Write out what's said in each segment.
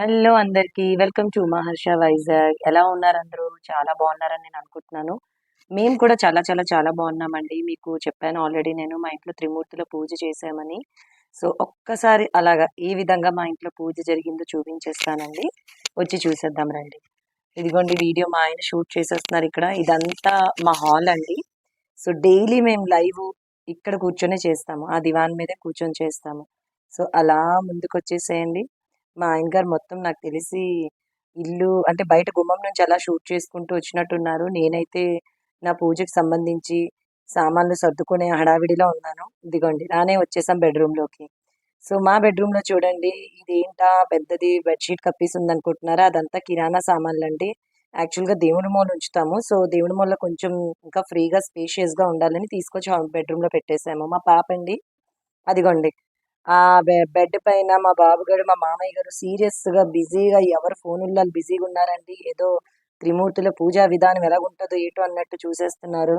Hello అందరికీ. Welcome to Maharsha Vizag. ఎలా ఉన్నారు అందరూ? చాలా బాగున్నారని నేను అనుకుంటున్నాను. మేము కూడా చాలా చాలా చాలా బాగున్నామండి. మీకు చెప్పాను ఆల్రెడీ నేను మా ఇంట్లో త్రిమూర్తుల పూజ చేశామని. సో ఒక్కసారి అలాగా ఏ విధంగా మా ఇంట్లో పూజ జరిగిందో చూపించేస్తానండి. వచ్చి చూసేద్దాం రండి. ఇదిగోండి వీడియో మా ఆయన షూట్ చేసేస్తున్నారు ఇక్కడ. ఇదంతా మా హాల్ అండి. సో డైలీ మేము లైవ్ ఇక్కడ కూర్చొని చేస్తాము. ఆ దివాన్ మీదే కూర్చొని చేస్తాము. సో అలా ముందుకు వచ్చేసేయండి మా ఆయన గారు మొత్తం నాకు తెలిసి ఇల్లు అంటే బయట గుమ్మం నుంచి అలా షూట్ చేసుకుంటూ వచ్చినట్టున్నారు. నేనైతే నా పూజకి సంబంధించి సామాన్లు సర్దుకునే హడావిడిలో ఉన్నాను. ఇదిగోండి రానే వచ్చేసాం బెడ్రూమ్లోకి. సో మా బెడ్రూమ్లో చూడండి ఇది ఏంటా పెద్దది బెడ్షీట్ కప్పేసి ఉందనుకుంటున్నారా? అదంతా కిరాణా సామాన్లు అండి యాక్చువల్గా దేవుడి మూల ఉంచుతాము. సో దేవుడి మూల కొంచెం ఇంకా ఫ్రీగా స్పేషియస్గా ఉండాలని తీసుకొచ్చి బెడ్రూమ్లో పెట్టేసాము. మా పాప అండి అదిగోండి ఆ బెడ్ పైన మా బాబు గారు మా మామయ్య గారు సీరియస్గా బిజీగా ఎవరు ఫోనుల్లో బిజీగా ఉన్నారండి. ఏదో త్రిమూర్తుల పూజా విధానం ఎలాగుంటుందో ఏటో అన్నట్టు చూసేస్తున్నారు.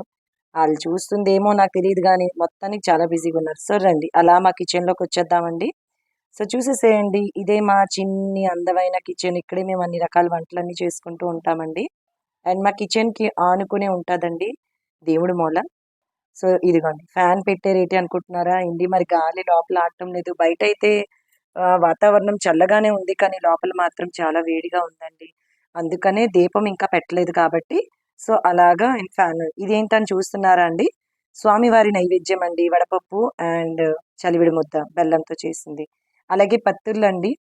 వాళ్ళు చూస్తుందేమో నాకు తెలియదు కానీ మొత్తానికి చాలా బిజీగా ఉన్నారు. సో రండి అలా మా కిచెన్లోకి వచ్చేద్దామండి. సో చూసేసేయండి. ఇదే మా చిన్ని అందమైన కిచెన్. ఇక్కడే మేము అన్ని రకాల వంటలన్నీ చేసుకుంటూ ఉంటామండి. అండ్ మా కిచెన్కి ఆనుకునే ఉంటుందండి దేవుడి మూల. సో ఇదిగోండి. ఫ్యాన్ పెట్టే రేటే అనుకుంటున్నారా? ఇండి మరి గాలి లోపల ఆడటం లేదు. బయట అయితే వాతావరణం చల్లగానే ఉంది కానీ లోపల మాత్రం చాలా వేడిగా ఉందండి. అందుకనే దీపం ఇంకా పెట్టలేదు కాబట్టి సో అలాగా ఫ్యాన్ ఇదేంటని చూస్తున్నారా అండి? స్వామివారి నైవేద్యం అండి. వడపప్పు అండ్ చలివిడి ముద్ద బెల్లంతో చేసింది. అలాగే పత్తుళ్ళు అండి.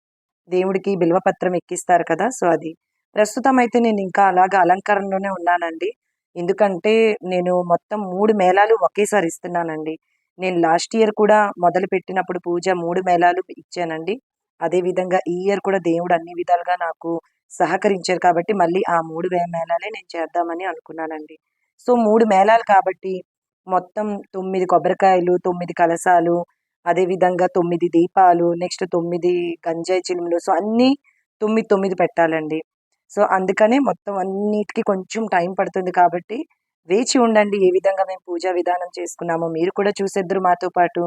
దేవుడికి బిల్వపత్రం ఎక్కిస్తారు కదా సో అది. ప్రస్తుతం అయితే నేను ఇంకా అలాగా అలంకరణలోనే ఉన్నానండి. ఎందుకంటే నేను మొత్తం మూడు మేళాలు ఒకేసారి ఇస్తున్నానండి. నేను లాస్ట్ ఇయర్ కూడా మొదలు పెట్టినప్పుడు పూజ మూడు మేళాలు ఇచ్చానండి. అదేవిధంగా ఈ ఇయర్ కూడా దేవుడు అన్ని విధాలుగా నాకు సహకరించారు కాబట్టి మళ్ళీ ఆ మూడు మేళాలే నేను చేద్దామని అనుకున్నానండి. సో మూడు మేళాలు కాబట్టి మొత్తం తొమ్మిది కొబ్బరికాయలు తొమ్మిది కలసాలు అదేవిధంగా తొమ్మిది దీపాలు నెక్స్ట్ తొమ్మిది గంజాయి చిలుములు సో అన్నీ తొమ్మిది తొమ్మిది పెట్టాలండి. సో అందుకనే మొత్తం అన్నిటికీ కొంచెం టైం పడుతుంది కాబట్టి వేచి ఉండండి ఏ విధంగా మేము పూజా విధానం చేసుకున్నామో. మీరు కూడా చూసేద్దరు మాతో పాటు.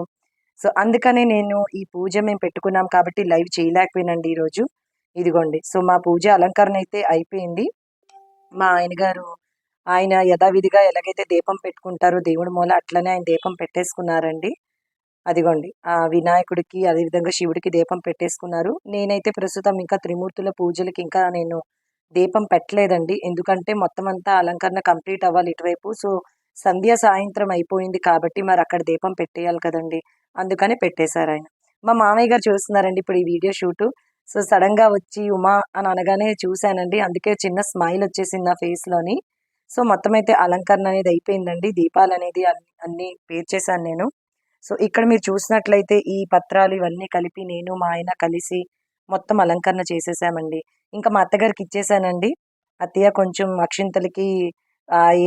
సో అందుకనే నేను ఈ పూజ మేము పెట్టుకున్నాం కాబట్టి లైవ్ చేయలేకపోయినండి ఈరోజు. ఇదిగోండి. సో మా పూజ అలంకరణ అయితే అయిపోయింది. మా ఆయన గారు ఆయన యథావిధిగా ఎలాగైతే దీపం పెట్టుకుంటారో దేవుడి మూల అట్లనే ఆయన దీపం పెట్టేసుకున్నారండి. అదిగోండి. ఆ వినాయకుడికి అదేవిధంగా శివుడికి దీపం పెట్టేసుకున్నారు. నేనైతే ప్రస్తుతం ఇంకా త్రిమూర్తుల పూజలకి ఇంకా నేను దీపం పెట్టలేదండి. ఎందుకంటే మొత్తం అంతా అలంకరణ కంప్లీట్ అవ్వాలి ఇటువైపు. సో సంధ్య సాయంత్రం అయిపోయింది కాబట్టి మరి అక్కడ దీపం పెట్టేయాలి కదండి. అందుకని పెట్టేశారు ఆయన. మా మామయ్య గారు చూస్తున్నారండి ఇప్పుడు ఈ వీడియో షూటు. సో సడన్గా వచ్చి ఉమా అని అనగానే చూశానండి. అందుకే చిన్న స్మైల్ వచ్చేసింది నా ఫేస్లోని. సో మొత్తం అయితే అలంకరణ అనేది అయిపోయిందండి. దీపాలు అనేది అన్ని పేర్చేశాను నేను. సో ఇక్కడ మీరు చూసినట్లయితే ఈ పత్రాలు ఇవన్నీ కలిపి నేను మా ఆయన కలిసి మొత్తం అలంకరణ చేసేసామండి. ఇంకా మా అత్తగారికి ఇచ్చేసానండి. అత్తయ్య కొంచెం అక్షింతలకి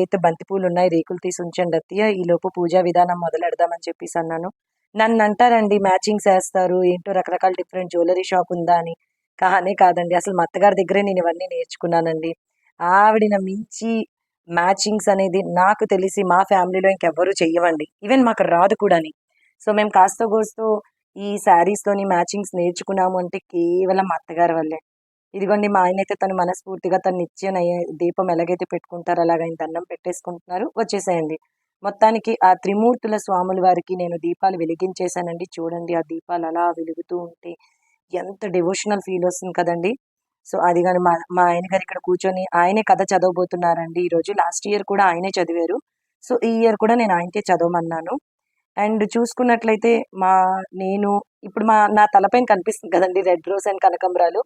ఏత బంతిపూలు ఉన్నాయి రేకులు తీసి ఉంచండి అత్తయ్య. ఈలోపు పూజా విధానం మొదలెడదామని చెప్పేసి అన్నాను. నన్ను అంటారండి మ్యాచింగ్స్ వేస్తారు ఏంటో రకరకాల డిఫరెంట్ జ్యువెలరీ షాప్ ఉందా అని. కానీ కాదండి అసలు మా అత్తగారి దగ్గరే నేను ఇవన్నీ నేర్చుకున్నానండి. ఆవిడిన మించి మ్యాచింగ్స్ అనేది నాకు తెలిసి మా ఫ్యామిలీలో ఇంకెవ్వరూ చెయ్యవండి. ఈవెన్ మాకు రాదు కూడాని. సో మేము కాస్త కోస్తూ ఈ శారీస్తోని మ్యాచింగ్స్ నేర్చుకున్నాము అంటే కేవలం మా అత్తగారి వల్లే. ఇదిగోండి మా ఆయన అయితే తను మనస్ఫూర్తిగా తను నిత్యం దీపం ఎలాగైతే పెట్టుకుంటారో అలాగ ఆయన దండం పెట్టేసుకుంటున్నారు. వచ్చేసేయండి. మొత్తానికి ఆ త్రిమూర్తుల స్వాముల వారికి నేను దీపాలు వెలిగించేశానండి. చూడండి ఆ దీపాలు అలా వెలుగుతూ ఉంటే ఎంత డివోషనల్ ఫీల్ వస్తుంది కదండి. సో అది కానీ మా మా ఆయన గారు ఇక్కడ కూర్చొని ఆయనే కథ చదవబోతున్నారండి. ఈరోజు లాస్ట్ ఇయర్ కూడా ఆయనే చదివారు. సో ఈ ఇయర్ కూడా నేను ఆయనకే చదవమన్నాను. అండ్ చూసుకున్నట్లయితే మా నేను ఇప్పుడు మా నా తలపైన కనిపిస్తుంది కదండి రెడ్ రోజ్ అండ్ కనకంబరాలు.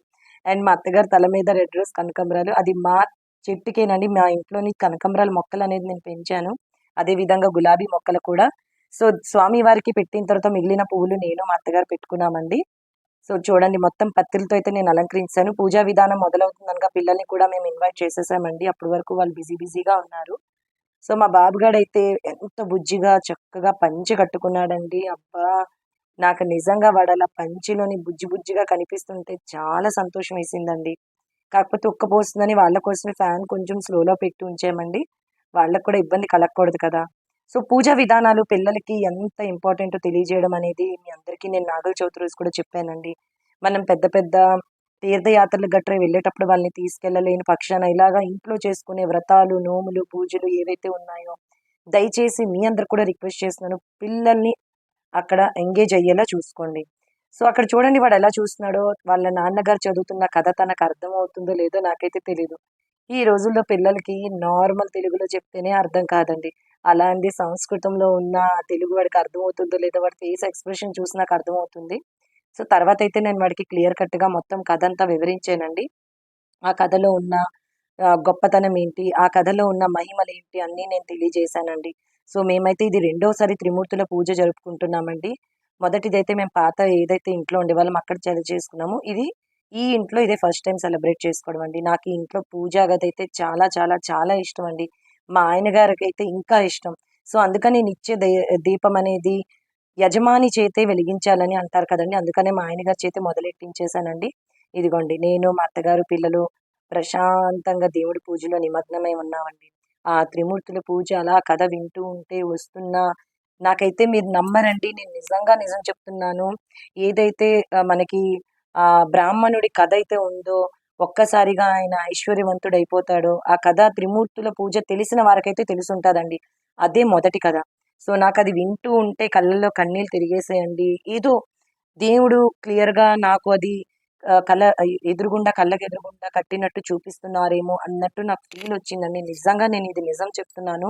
అండ్ మా అత్తగారు తల మీద రెడ్ రోజ్ కనకంబరాలు. అది మా చెట్టుకేనండి. మా ఇంట్లోని కనకంబరాల మొక్కలు అనేది నేను పెంచాను. అదే విధంగా గులాబీ మొక్కలు కూడా. సో స్వామి వారికి పెట్టిన తర్వాత మిగిలిన పువ్వులు నేను మా అత్తగారు పెట్టుకున్నామండి. సో చూడండి మొత్తం పత్తులతో అయితే నేను అలంకరించాను. పూజా విధానం మొదలవుతుందనగా పిల్లల్ని కూడా మేము ఇన్వైట్ చేసేసామండి. అప్పటి వరకు వాళ్ళు బిజీ బిజీగా ఉన్నారు. సో మా బాబుగాడు అయితే ఎంత బుజ్జిగా చక్కగా పంచి కట్టుకున్నాడండి. అబ్బా! నాకు నిజంగా వాడు అలా పంచిలోని బుజ్జి బుజ్జిగా కనిపిస్తుంటే చాలా సంతోషం వేసిందండి. కాకపోతే ఉక్కపోస్తుందని వాళ్ళ కోసమే ఫ్యాన్ కొంచెం స్లోలో పెట్టి ఉంచామండి వాళ్ళకు కూడా ఇబ్బంది కలగకూడదు కదా. సో పూజా విధానాలు పిల్లలకి ఎంత ఇంపార్టెంటో తెలియజేయడం అనేది మీ అందరికీ నేను నాగల చవితి రోజు కూడా చెప్పానండి. మనం పెద్ద పెద్ద తీర్థయాత్రలు గట్రా వెళ్ళేటప్పుడు వాళ్ళని తీసుకెళ్ళలేని పక్షాన ఇలాగా ఇంట్లో చేసుకునే వ్రతాలు నోములు పూజలు ఏవైతే ఉన్నాయో దయచేసి మీ అందరు కూడా రిక్వెస్ట్ చేస్తున్నాను. పిల్లల్ని అక్కడ ఎంగేజ్ అయ్యేలా చూసుకోండి. సో అక్కడ చూడండి వాడు ఎలా చూస్తున్నాడో. వాళ్ళ నాన్నగారు చదువుతున్న కథ తనకు అర్థం అవుతుందో లేదో నాకైతే తెలియదు ఈ రోజుల్లో పిల్లలకి నార్మల్ తెలుగులో చెప్తేనే అర్థం కాదండి. అలాంటి సంస్కృతంలో ఉన్న తెలుగు వాడికి అర్థమవుతుందో లేదో వాడి ఫేస్ ఎక్స్ప్రెషన్ చూసి నాకు అర్థమవుతుంది. సో తర్వాత అయితే నేను వాడికి క్లియర్ కట్గా మొత్తం కథ అంతా వివరించానండి. ఆ కథలో ఉన్న గొప్పతనం ఏంటి? ఆ కథలో ఉన్న మహిమలు ఏంటి? అన్నీ నేను తెలియజేశానండి. సో మేమైతే ఇది రెండోసారి త్రిమూర్తుల పూజ జరుపుకుంటున్నామండి. మొదటిదైతే మేము పాత ఏదైతే ఇంట్లో ఉండేవాళ్ళం అక్కడ చలి చేసుకున్నాము. ఇది ఈ ఇంట్లో ఇదే ఫస్ట్ టైం సెలబ్రేట్ చేసుకోవడం అండి. నాకు ఈ ఇంట్లో పూజా గది అయితే చాలా చాలా చాలా ఇష్టం అండి. మా ఆయన గారికి అయితే ఇంకా ఇష్టం. సో అందుకని నిత్య దే- దీపం అనేది యజమాని చేతే వెలిగించాలని అంటారు కదండి. అందుకనే మా ఆయన గారి చేతే మొదలెట్టించేశానండి. ఇదిగోండి నేను మా అత్తగారు పిల్లలు ప్రశాంతంగా దేవుడి పూజలో నిమగ్నమై ఉన్నామండి. ఆ త్రిమూర్తుల పూజ అలా కథ వింటూ ఉంటే వస్తున్నా నాకైతే మీరు నమ్మరండి. నేను నిజంగా నిజం చెప్తున్నాను. ఏదైతే మనకి ఆ బ్రాహ్మణుడి కథ అయితే ఉందో ఒక్కసారిగా ఆయన ఐశ్వర్యవంతుడు అయిపోతాడో ఆ కథ త్రిమూర్తుల పూజ తెలిసిన వారికైతే తెలుసుంటుందండి. అదే మొదటి కథ. సో నాకు అది వింటూ ఉంటే కళ్ళల్లో కన్నీళ్ళు తిరిగేసేయండి. ఏదో దేవుడు క్లియర్గా నాకు అది కళ్ళ ఎదురుగుండా కళ్ళకి ఎదురుగుండా కట్టినట్టు చూపిస్తున్నారేమో అన్నట్టు నాకు ఫీల్ వచ్చిందండి. నిజంగా నేను ఇది నిజం చెప్తున్నాను.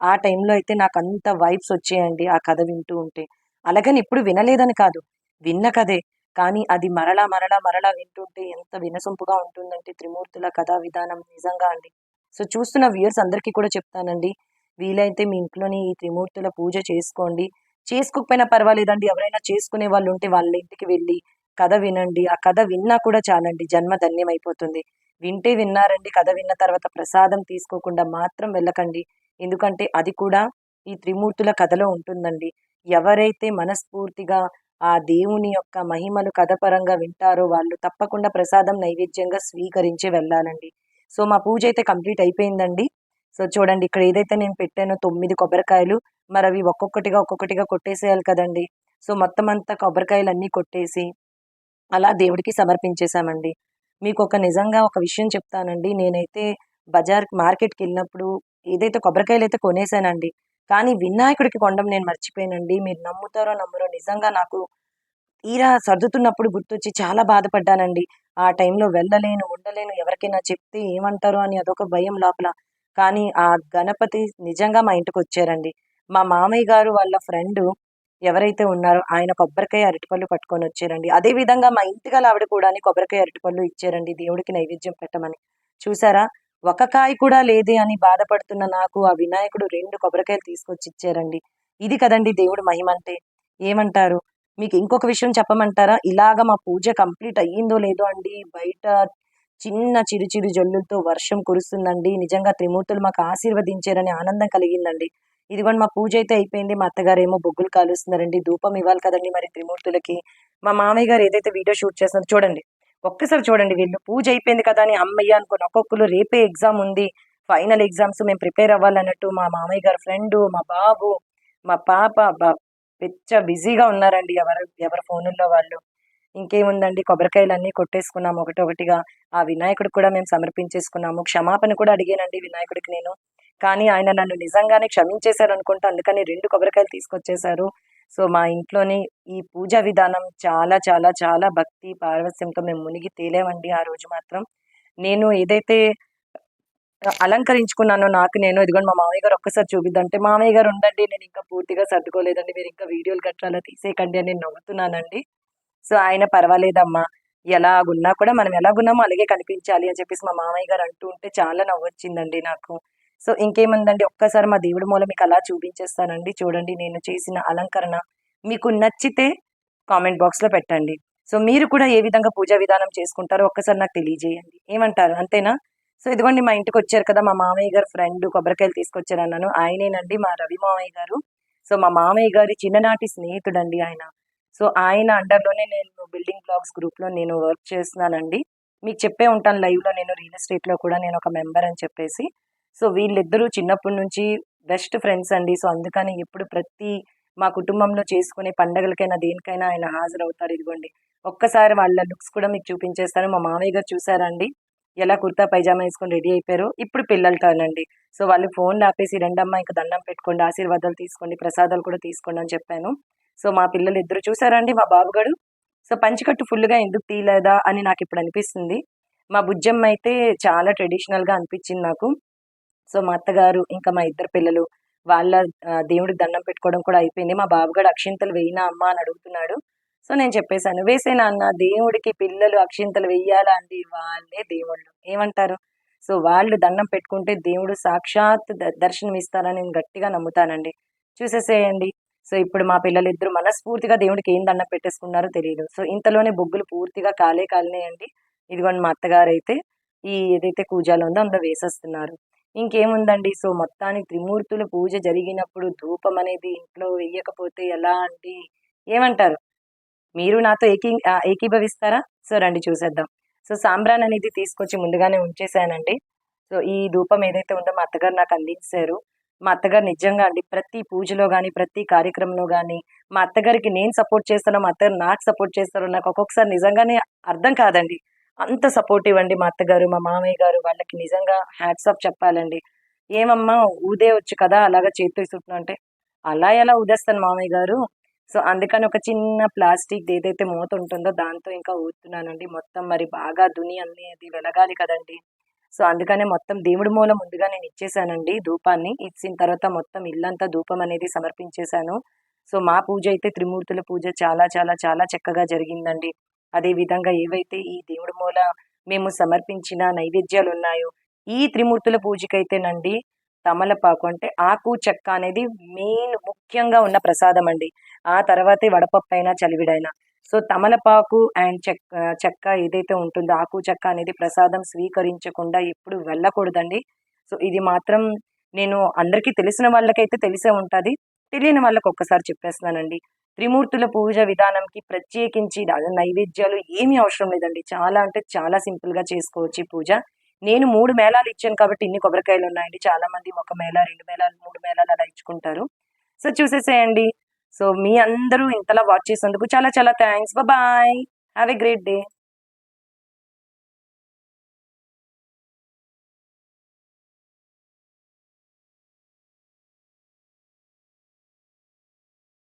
ఆ టైంలో అయితే నాకు అంత వైబ్స్ వచ్చాయండి ఆ కథ వింటూ ఉంటే. అలాగని ఇప్పుడు వినలేదని కాదు విన్న కథే కానీ అది మరలా మరలా మరలా వింటుంటే ఎంత వినసొంపుగా ఉంటుందంటే త్రిమూర్తుల కథా విధానం నిజంగా అండి. సో చూస్తున్న వ్యూయర్స్ అందరికీ కూడా చెప్తానండి. వీలైతే మీ ఇంట్లోని ఈ త్రిమూర్తుల పూజ చేసుకోండి. చేసుకోకపోయినా పర్వాలేదండి. ఎవరైనా చేసుకునే వాళ్ళు ఉంటే వాళ్ళ ఇంటికి వెళ్ళి కథ వినండి. ఆ కథ విన్నా కూడా చాలండి. జన్మ ధన్యమైపోతుంది. వింటే విన్నారండి. కథ విన్న తర్వాత ప్రసాదం తీసుకోకుండా మాత్రం వెళ్ళకండి. ఎందుకంటే అది కూడా ఈ త్రిమూర్తుల కథలో ఉంటుందండి. ఎవరైతే మనస్ఫూర్తిగా ఆ దేవుని యొక్క మహిమలు కథపరంగా వింటారో వాళ్ళు తప్పకుండా ప్రసాదం నైవేద్యంగా స్వీకరించి వెళ్ళాలండి. సో మా పూజ అయితే కంప్లీట్ అయిపోయిందండి. సో చూడండి ఇక్కడ ఏదైతే నేను పెట్టానో తొమ్మిది కొబ్బరికాయలు మరి అవి ఒక్కొక్కటిగా ఒక్కొక్కటిగా కొట్టేసేయాలి కదండి. సో మొత్తం అంతా కొబ్బరికాయలు అన్నీ కొట్టేసి అలా దేవుడికి సమర్పించేశామండి. మీకు ఒక నిజంగా ఒక విషయం చెప్తానండి. నేనైతే బజార్ మార్కెట్కి వెళ్ళినప్పుడు ఏదైతే కొబ్బరికాయలు అయితే కొనేసానండి కానీ వినాయకుడికి కొండం నేను మర్చిపోయానండి. మీరు నమ్ముతారో నమ్మరో నిజంగా నాకు తీరా సర్దుతున్నప్పుడు గుర్తొచ్చి చాలా బాధపడ్డానండి. ఆ టైంలో వెళ్ళలేను ఉండలేను ఎవరికైనా చెప్తే ఏమంటారో అని అదొక భయం లోపల. కానీ ఆ గణపతి నిజంగా మా ఇంటికి వచ్చారండి మా మామయ్య గారు వాళ్ళ ఫ్రెండ్ ఎవరైతే ఉన్నారో ఆయన కొబ్బరికాయ అరటిపళ్ళు పట్టుకొని వచ్చారండి. అదే విధంగా మా ఇంటి గల ఆవిడ కూడా కొబ్బరికాయ అరటిపళ్ళు ఇచ్చారండి. దేవుడికి నైవేద్యం పెట్టమని. చూసారా? ఒక కాయ కూడా లేదే అని బాధపడుతున్న నాకు ఆ వినాయకుడు రెండు కొబ్బరికాయలు తీసుకొచ్చి ఇచ్చారండి. ఇది కదండి దేవుడు మహిమ అంటే. ఏమంటారు? మీకు ఇంకొక విషయం చెప్పమంటారా? ఇలాగ మా పూజ కంప్లీట్ అయ్యిందో లేదో అండి. బయట చిన్న చిరు చిరు జల్లులతో వర్షం కురుస్తుందండి. నిజంగా త్రిమూర్తులు మాకు ఆశీర్వదించారని ఆనందం కలిగిందండి. ఇదిగోండి మా పూజ అయితే అయిపోయింది. మా అత్తగారు ఏమో బొగ్గులు కాలుస్తున్నారండి. ధూపం ఇవ్వాలి కదండి మరి త్రిమూర్తులకి. మా మామయ్య గారు ఏదైతే వీడియో షూట్ చేస్తున్నారు చూడండి. ఒక్కసారి చూడండి వీళ్ళు. పూజ అయిపోయింది కదా అని అమ్మయ్య అనుకుని ఒక్కొక్కరు రేపే ఎగ్జామ్ ఉంది. ఫైనల్ ఎగ్జామ్స్ మేము ప్రిపేర్ అవ్వాలన్నట్టు మా మామయ్య గారు ఫ్రెండ్ మా బాబు మా పాప బా బిజీగా ఉన్నారండి. ఎవరు ఎవరి ఫోనుల్లో వాళ్ళు. ఇంకేముందండి? కొబ్బరికాయలు అన్నీ కొట్టేసుకున్నాము ఒకటొకటిగా. ఆ వినాయకుడికి కూడా మేము సమర్పించేసుకున్నాము. క్షమాపణ కూడా అడిగానండి వినాయకుడికి నేను. కానీ ఆయన నన్ను నిజంగానే క్షమించేశారు అనుకుంటా అందుకని రెండు కొబ్బరికాయలు తీసుకొచ్చేశారు. సో మా ఇంట్లోని ఈ పూజా విధానం చాలా చాలా చాలా భక్తి పారవస్యంతో మేము మునిగి తేలేమండి ఆ రోజు మాత్రం. నేను ఏదైతే అలంకరించుకున్నానో నాకు నేను ఇదిగోండి మా మామయ్య గారు ఒక్కసారి చూపిద్దంటే మామయ్య గారు ఉండండి నేను ఇంకా పూర్తిగా సర్దుకోలేదండి మీరు ఇంకా వీడియోలు గట్రా అలా తీసేయకండి అని నేను నవ్వుతున్నానండి. సో ఆయన పర్వాలేదమ్మా. ఎలాగున్నా కూడా మనం ఎలాగున్నామో అలాగే కనిపించాలి అని చెప్పేసి మా మామయ్య గారు అంటూ ఉంటే చాలా నవ్వొచ్చిందండి నాకు. సో ఇంకేముందండి? ఒక్కసారి మా దేవుడి మూల మీకు అలా చూపించేస్తానండి. చూడండి నేను చేసిన అలంకరణ. మీకు నచ్చితే కామెంట్ బాక్స్లో పెట్టండి. సో మీరు కూడా ఏ విధంగా పూజా విధానం చేసుకుంటారో ఒక్కసారి నాకు తెలియజేయండి. ఏమంటారు? అంతేనా? సో ఇదిగోండి మా ఇంటికి వచ్చారు కదా మా మామయ్య గారు ఫ్రెండ్ కొబ్బరికాయలు తీసుకొచ్చారు అన్నాను ఆయనేనండి మా రవి మామయ్య గారు. సో మా మామయ్య గారి చిన్ననాటి స్నేహితుడండి ఆయన. సో ఆయన అండర్లోనే నేను బిల్డింగ్ బ్లాగ్స్ గ్రూప్లో నేను వర్క్ చేస్తున్నానండి. మీకు చెప్పే ఉంటాను లైవ్లో నేను రియల్ ఎస్టేట్లో కూడా నేను ఒక మెంబర్ అని చెప్పేసి. సో వీళ్ళిద్దరూ చిన్నప్పటి నుంచి బెస్ట్ ఫ్రెండ్స్ అండి. సో అందుకని ఎప్పుడు ప్రతి మా కుటుంబంలో చేసుకునే పండగలకైనా దేనికైనా ఆయన హాజరవుతారు ఇదిగోండి. ఒక్కసారి వాళ్ళ లుక్స్ కూడా మీకు చూపించేస్తాను. మా మామయ్య గారు చూసారండి. ఎలా కుర్తా పైజామా వేసుకొని రెడీ అయిపోయారు ఇప్పుడు పిల్లలతోనండి సో వాళ్ళు ఫోన్ ఆపేసి రెండమ్మ ఇంకా దండం పెట్టుకోండి ఆశీర్వాదాలు తీసుకోండి ప్రసాదాలు కూడా తీసుకోండి అని చెప్పాను. సో మా పిల్లలు ఇద్దరు చూసారండి మా బాబుగాడు. సో పంచికట్టు ఫుల్గా ఎందుకు తీయలేదా అని నాకు ఇప్పుడు అనిపిస్తుంది. మా బుజ్జమ్మ అయితే చాలా ట్రెడిషనల్గా అనిపించింది నాకు. సో మా అత్తగారు ఇంకా మా ఇద్దరు పిల్లలు వాళ్ళ దేవుడికి దండం పెట్టుకోవడం కూడా అయిపోయింది. మా బాబుగాడు అక్షింతలు వేయినా అమ్మ అని అడుగుతున్నాడు. సో నేను చెప్పేశాను వేసేనా అన్న దేవుడికి పిల్లలు అక్షింతలు వెయ్యాలా అండి? వాళ్ళే దేవుళ్ళు. ఏమంటారు? సో వాళ్ళు దండం పెట్టుకుంటే దేవుడు సాక్షాత్ ద- దర్శనం ఇస్తారని నేను గట్టిగా నమ్ముతానండి. చూసేసేయండి. సో ఇప్పుడు మా పిల్లలు ఇద్దరు మనస్ఫూర్తిగా దేవుడికి ఏందన్న పెట్టేసుకున్నారో తెలియదు సో ఇంతలోనే బొగ్గులు పూర్తిగా కాలే కాలినాయండి. ఇదిగోండి మా అత్తగారు అయితే ఈ ఏదైతే కూజాలో ఉందో అందులో వేసేస్తున్నారు. ఇంకేముందండి? సో మొత్తానికి త్రిమూర్తుల పూజ జరిగినప్పుడు ధూపం అనేది ఇంట్లో వేయకపోతే ఎలా అండి? ఏమంటారు? మీరు నాతో ఏకీ ఏకీభవిస్తారా? సో రండి చూసేద్దాం. సో సాంబ్రాన్ అనేది తీసుకొచ్చి ముందుగానే ఉంచేసానండి సో ఈ ధూపం ఏదైతే ఉందో మా అత్తగారు నాకు అందించారు. మా అత్తగారు నిజంగా అండి ప్రతి పూజలో కానీ ప్రతి కార్యక్రమంలో కానీ మా అత్తగారికి నేను సపోర్ట్ చేస్తానో మా అత్తగారు నాకు సపోర్ట్ చేస్తారో నాకు ఒక్కొక్కసారి నిజంగానే అర్థం కాదండి. అంత సపోర్టివ్ అండి మా అత్తగారు మా మామయ్య గారు వాళ్ళకి నిజంగా హ్యాట్స్ ఆఫ్ చెప్పాలండి. ఏమమ్మా ఊదే వచ్చు కదా అలాగా చేతితో అంటే అలా ఎలా ఊదేస్తాను మామయ్య గారు? సో అందుకని ఒక చిన్న ప్లాస్టిక్ ఏదైతే మూత ఉంటుందో దాంతో ఇంకా ఊతున్నానండి మొత్తం మరి బాగా దుని అన్ని అది వెలగాలి కదండి. సో అందుకనే మొత్తం దేవుడి మూల ముందుగా నేను ఇచ్చేసానండి ధూపాన్ని. ఇచ్చిన తర్వాత మొత్తం ఇల్లంతా ధూపం అనేది సమర్పించేశాను. సో మా పూజ అయితే త్రిమూర్తుల పూజ చాలా చాలా చాలా చక్కగా జరిగిందండి. అదే విధంగా ఏవైతే ఈ దేవుడి మూల మేము సమర్పించిన నైవేద్యాలు ఉన్నాయో ఈ త్రిమూర్తుల పూజకైతేనండి తమలపాకు అంటే ఆకు చెక్క అనేది మెయిన్ ముఖ్యంగా ఉన్న ప్రసాదం అండి. ఆ తర్వాతే వడపప్పు అయినా చలివిడైనా. సో తమలపాకు అండ్ చెక్క చెక్క ఏదైతే ఉంటుందో ఆకు చెక్క అనేది ప్రసాదం స్వీకరించకుండా ఎప్పుడు వెళ్ళకూడదండి. సో ఇది మాత్రం నేను అందరికీ తెలిసిన వాళ్ళకైతే తెలిసే ఉంటుంది. తెలియని వాళ్ళకి ఒక్కసారి చెప్పేస్తున్నానండి. త్రిమూర్తుల పూజ విధానంకి ప్రత్యేకించి నైవేద్యాలు ఏమీ అవసరం లేదండి. చాలా అంటే చాలా సింపుల్గా చేసుకోవచ్చు పూజ. నేను మూడు మేళాలు ఇచ్చాను కాబట్టి ఇన్ని కొబ్బరికాయలు ఉన్నాయండి. చాలామంది ఒక మేళ రెండు మేళాలు మూడు మేళాలు అలా ఇచ్చుకుంటారు. సో చూసేసేయండి. సో మీ అందరూ ఇంతలా వాచ్ చేసినందుకు చాలా చాలా thanks bye have a great day